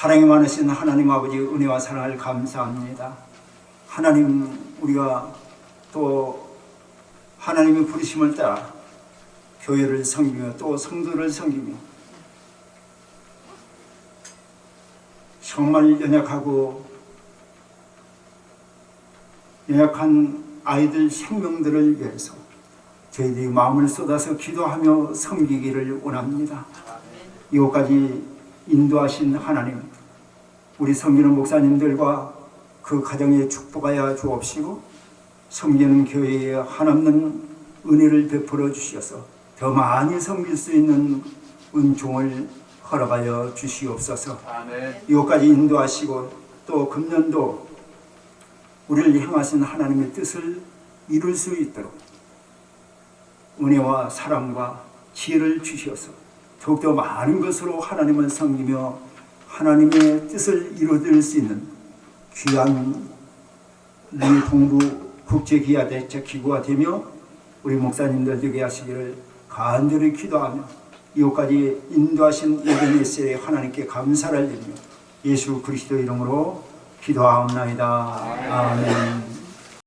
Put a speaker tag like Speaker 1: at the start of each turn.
Speaker 1: 사랑이 많으신 하나님 아버지 은혜와 사랑을 감사합니다. 하나님 우리가 또 하나님의 부르심을 따라 교회를 섬기며 또 성도를 섬기며 정말 연약하고 연약한 아이들 생명들을 위해서 저희들이 마음을 쏟아서 기도하며 섬기기를 원합니다. 이곳까지 인도하신 하나님, 우리 섬기는 목사님들과 그 가정에 축복하여 주옵시고 섬기는 교회에 한없는 은혜를 베풀어 주시어서 더 많이 섬길 수 있는 은총을 허락하여 주시옵소서.
Speaker 2: 아멘.
Speaker 1: 이곳까지 인도하시고 또 금년도 우리를 향하신 하나님의 뜻을 이룰 수 있도록 은혜와 사랑과 지혜를 주시어서 더욱더 많은 것으로 하나님을 섬기며 하나님의 뜻을 이루어드릴 수 있는 귀한 우리 동부 국제기아 대책기구가 되며 우리 목사님들 되게 하시기를 간절히 기도하며 이곳까지 인도하신 예배메시에 하나님께 감사를 드리며 예수 그리스도 이름으로 기도하옵나이다. 아멘.